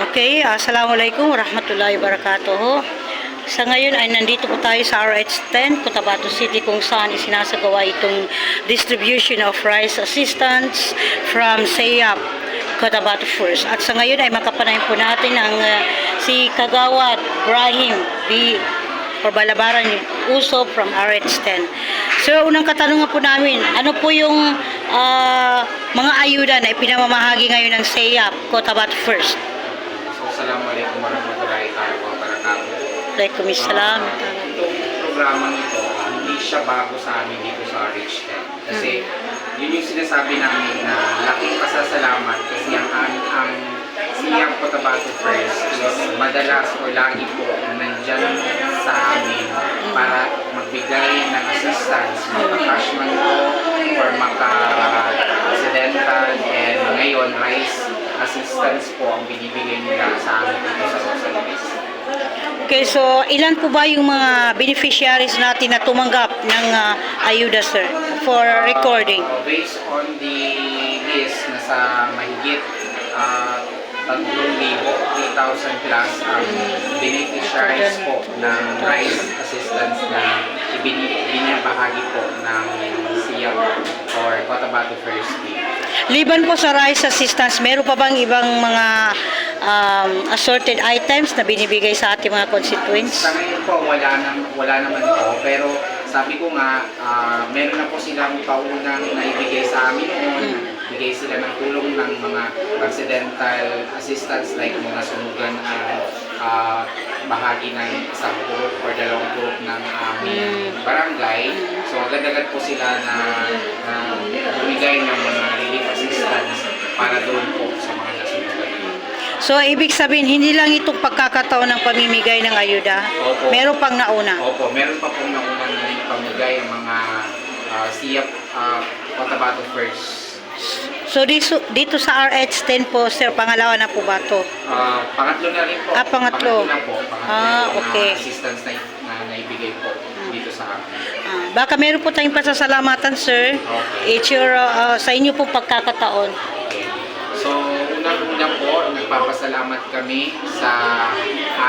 Okay, Assalamualaikum warahmatullahi wabarakatuh. Sa ngayon ay nandito po tayo sa RH10, Cotabato City kung saan isinasagawa itong distribution of rice assistance from SEAP, Cotabato First. At sa ngayon ay makapanayin po natin ang uh, si Kagawad Brahim B. Balabaran Uso from RH10. So, unang katanungan po namin, ano po yung ah, mga ayuda na ipinamamahagi ngayon ng SEAP, Cotabato First? So, Assalamualaikum warahmatullahi Waalaikumsalam. Ah, itong programang ito, hindi siya bago sa amin dito sa RH10. Kasi yun yung sinasabi namin na laking pasasalamat kasi ang, ang, ang siyang Cotabato First is madalas o lagi po nandyan sa amin para magbigay ng assistance, maka-cash man po or maka-accidental and ngayon rice assistance po ang binibigay nila sa amin dito sa Rosales. Okay, so ilan po ba yung mga beneficiaries natin na tumanggap ng ah, ayuda, sir, for recording? Uh, based on the list, nasa mahigit uh, 3,000, 3,000 plus ang beneficiaries po ng rice assistance na ibini- binibahagi po ng SIA or Cotabato First Week. Liban po sa rice assistance, meron pa bang ibang mga um, assorted items na binibigay sa ating mga constituents? Sa ngayon po, wala, nam, wala naman po. Pero sabi ko nga, ah, meron na po silang paunang naibigay sa amin noon. Bigay sila ng tulong ng mga accidental assistance like mga sunugan ang ah, bahagi ng isang group or dalawang group ng aming barangay. So agad-agad po sila na, na bumigay ng mga relief assistance para doon po sa mga. So, ibig sabihin, hindi lang itong pagkakataon ng pamimigay ng ayuda. Opo. Meron pang nauna. Opo, meron pa pong naunang na ipamigay ang mga uh, siyap uh, Cotabato First. So, dito, dito sa RH10 po, sir, pangalawa na po ba to? Uh, pangatlo na rin po. Ah, pangatlo. na po. Pangatlo Ah, po okay. na assistance na, na naibigay po dito sa akin. Ah, baka meron po tayong pasasalamatan, sir. Okay. It's your, ah, sa inyo po pagkakataon. Okay. So, unang-una po, nagpapasalamat kami sa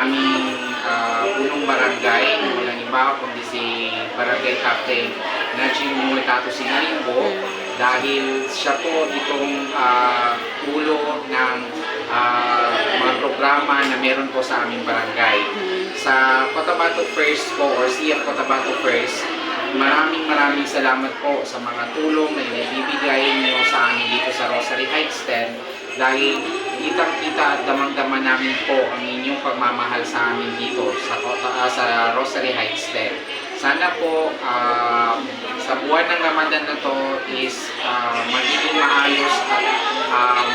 aming uh, punong barangay. Walang iba kundi si Barangay Captain Najim Multato Singalimbo dahil siya po itong uh, ulo ng ah, mga programa na meron po sa aming barangay. Sa Cotabato First po or CF Cotabato First, maraming maraming salamat po sa mga tulong na inibibigay niyo sa amin dito dahil kitang-kita at damang-dama namin po ang inyong pagmamahal sa amin dito sa, ah, sa Rosary Heights 10. Sana po ah, sa buwan ng Ramadan na to is ah, magiging maayos at um,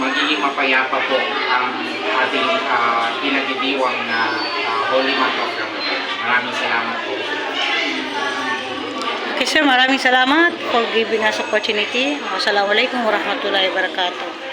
magiging mapayapa po ang ating uh, pinagdidiwang na ah, Holy Month of Ramadan. Maraming salamat po. Okay, sir, maraming salamat for giving us opportunity. Assalamualaikum warahmatullahi wabarakatuh.